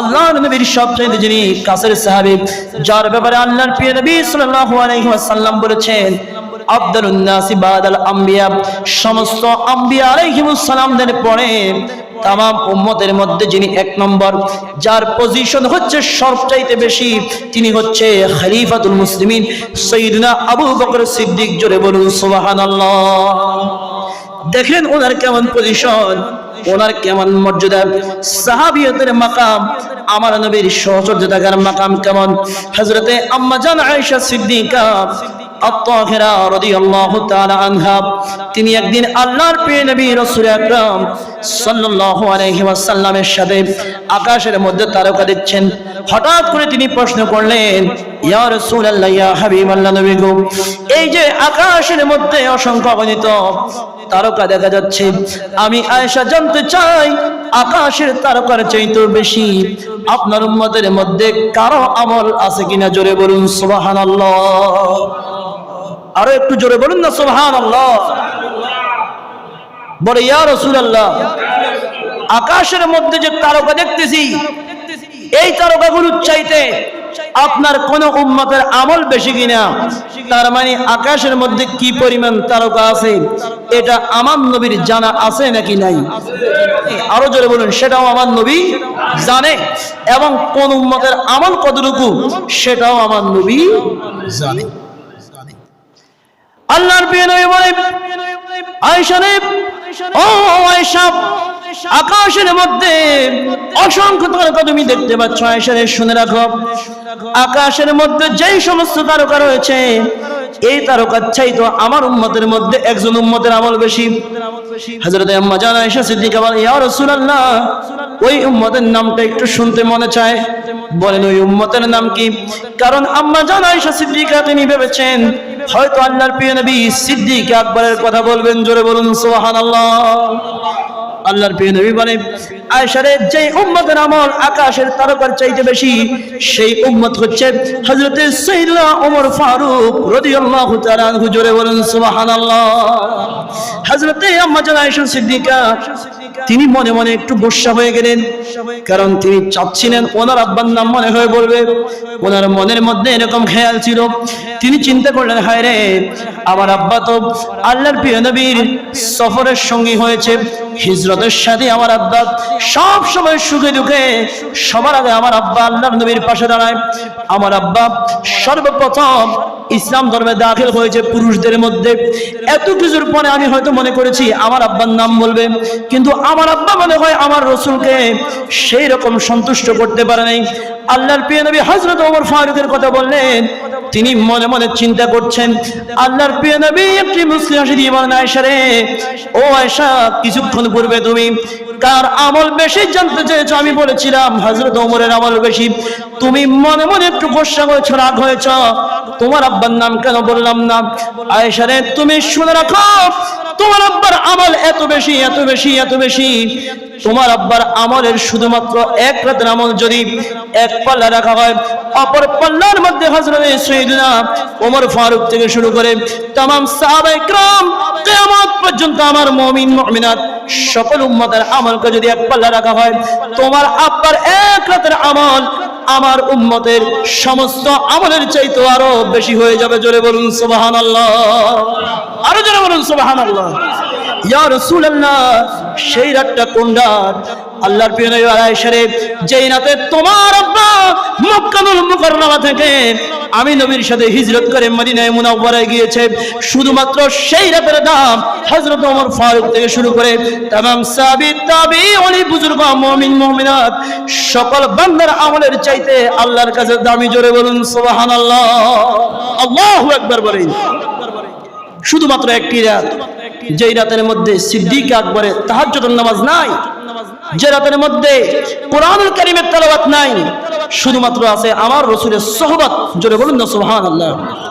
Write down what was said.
আল্লাহ নবীর সবচেয়ে যিনি কাছের সাহাবী, যার ব্যাপারে আল্লাহর প্রিয় নবী সাল্লাল্লাহু আলাইহি ওয়াসাল্লাম বলেছেন আফদালুন নাসি বাদাল আম্বিয়া, সমস্ত আম্বিয়া আলাইহিমুস সালামদের পরে তাম উম্মতের মধ্যে যিনি এক নম্বর, যার পজিশন হচ্ছে সবচাইতে বেশি, তিনি হচ্ছে খলিফাতুল মুসলিমিন, সৈয়দনা আবু বকর সিদ্দিক, জোরে বলুন সুবহানাল্লাহ। দেখেন ওনার কেমন পজিশন ওনার কেমন মর্যাদা, সাহাবিয়তের মাকাম, আমার নবীর সহচর্য থাকার মাকাম কেমন? হজরতে আম্মা জান আয়েশা সিদ্দিকা আত্তাহিরা রাদিয়াল্লাহু তাআলা আনহা, তিনি একদিন আল্লাহর প্রিয় নবী রাসূল আকরাম সাল্লাল্লাহু আলাইহি সাথে আকাশের মধ্যে তারকা দেখছেন হঠাৎ করে তিনি প্রশ্ন করলেন, ইয়া রাসূলুল্লাহ, ইয়া হাবিবাল্লাহ গো, এই যে আকাশের মধ্যে অসংখ্য অগণিত তারকা দেখা যাচ্ছে, আমি আয়েশা জানতে চাই আকাশের তারকার চাইতেও বেশি আপনার উম্মতের মধ্যে কারও আমল আছে কিনা? জোরে বলুন, সুবহানাল্লাহ। আরও একটু জোরে বলুন না, সুবহানাল্লাহ। বলে, ইয়া রাসূলুল্লাহ, আকাশের মধ্যে যে তারকা দেখতেছি, এই তারকাগুলোর চাইতে আপনার কোন উম্মতের আমল বেশি কিনা? তার মানে আকাশের মধ্যে কি পরিমাণ তারকা আছে, এটা আমার নবীর জানা আছে নাকি নাই? আরও জোরে বলুন, সেটাও আমার নবী জানে। এবং কোন উম্মতের আমল কতটুকু, সেটাও আমার নবী জানে। আল্লাহর প্রিয় নবী বলে আয়েশা রে ও আয়েশা, আকাশের মধ্যে অসংখ্য তারকা তুমি দেখতে পাচ্ছ, আয়েশা রে শুনে রাখো। আকাশের মধ্যে যেই সমস্ত তারকা রয়েছে, এই তারকার চাই তো আমার উম্মতের মধ্যে একজন উম্মতের আমল বেশি। হযরত আম্মা জান আয়েশা সিদ্দিকা বলেন, ইয়া রাসূলুল্লাহ, ওই উম্মতের নামটা একটু শুনতে মনে চায়। বলেন, ওই উম্মতের নাম কি? কারণ আম্মা জান আয়েশা সিদ্দিকা তিনি ভেবেছেন হয়তো আল্লাহর প্রিয় নবী সিদ্দিক আকবরের কথা বলবেন, জোরে বলুন, সুবহানাল্লাহ। আল্লাহর প্রিয় নবী বলে আয়েশারে যে উম্মতের আমল আকাশের তারকার চাইতে বেশি, সেই উম্মত হচ্ছে হযরতে সাইয়্যিদনা ওমর ফারুক রাদিয়াল্লাহু তাআলা আনহু। জোরে বলুন, সুবহানাল্লাহ। হযরতে আম্মা জান আয়েশা সিদ্দিকা, তিনি মনে মনে একটু গোসা হয়ে গেলেন, কারণ তিনি চাচ্ছিলেন, ওনার আব্বার নাম মনে হয়ে বলবে। ওনার মনের মধ্যে এরকম খেয়াল ছিল তিনি চিন্তা করলেন, হায় রে, আমার আব্বা তো আল্লাহর প্রিয় নবীর সফরের সঙ্গী হয়েছে, হিজরতের সাথে আমার আব্বা সব সময় সুখে দুঃখে, সবার আগে আমার আব্বা আল্লাহর নবীর পাশে দাঁড়ায়, আমার আব্বা সর্বপ্রথম ইসলাম ধর্মে দাখিল হয়েছে পুরুষদের মধ্যে, এত কিছুর পরে আমি হয়তো মনে করেছি আমার আব্বার নাম বলবে, কিন্তু আমার আব্বা মনে হয় আমার রসুলকে সেই রকম সন্তুষ্ট করতে পারে নাই। আল্লাহর প্রিয় নবী হজরত ওমর ফারুকের কথা বললেন তিনি মনে মনে চিন্তা করছেন, আল্লাহর প্রিয় নবী একটি মুসলিম হাসি দিয়ে বলেন আয়সা রে, ও আয়সা কিছুক্ষণ পূর্বে তুমি কার আমল বেশি জানতে চেয়েছো? আমি বলেছিলাম হজরত ওমরের আমল বেশি। তুমি মনে মনে একটু গোসা করেছ, রাগ হয়েছ। তোমার আব্বার নাম কেন বললাম না? আয়সা রে, তুমি শুনে রাখো তোমার আব্বার আমল এত বেশি এত বেশি এত বেশি। তোমার আব্বার আমলের শুধুমাত্র এক রাতের আমল যদি এক পাল্লা রাখা হয়, অপর পাল্লার মধ্যে হজরত সৈদুনা ওমর ফারুক থেকে শুরু করে তাম সাহাবাই ক্রাম কিয়ামত পর্যন্ত আমার মমিন, মুমিনাত সকল উম্মতের আমলকে যদি এক পাল্লা রাখা হয়, তোমার আব্বার এক রাতের আমল আমার উম্মতের সমস্ত আমলের চাইতে আরও বেশি হয়ে যাবে, জোরে বলুন সুবহানাল্লাহ। বলুন আল্লাহ সেই রাতটা কোন রাত আল্লাহর শরীফ যেই রাতে তোমার আব্বা থেকে আমি নবীর সাথে হিজরত করে মদিনায় গিয়েছে, শুধুমাত্র সেই রাতের ফারুক থেকে শুরু করে বুজুর্গ সকল বান্দার আমলের চাইতে আল্লাহর কাছে দামি জোরে বলুন সোবাহান আল্লাহ আল্লাহ একবার বলেন। শুধুমাত্র একটি রাত, যেই রাতের মধ্যে সিদ্দিক আকবরের তাহাজ্জুদের নামাজ নাই, যে রাতের মধ্যে কোরআনুল কারিমের তেলাওয়াত নাই, শুধুমাত্র আছে আমার রসুলের সোহবত। জোরে বলুন না, সুবহানাল্লাহ।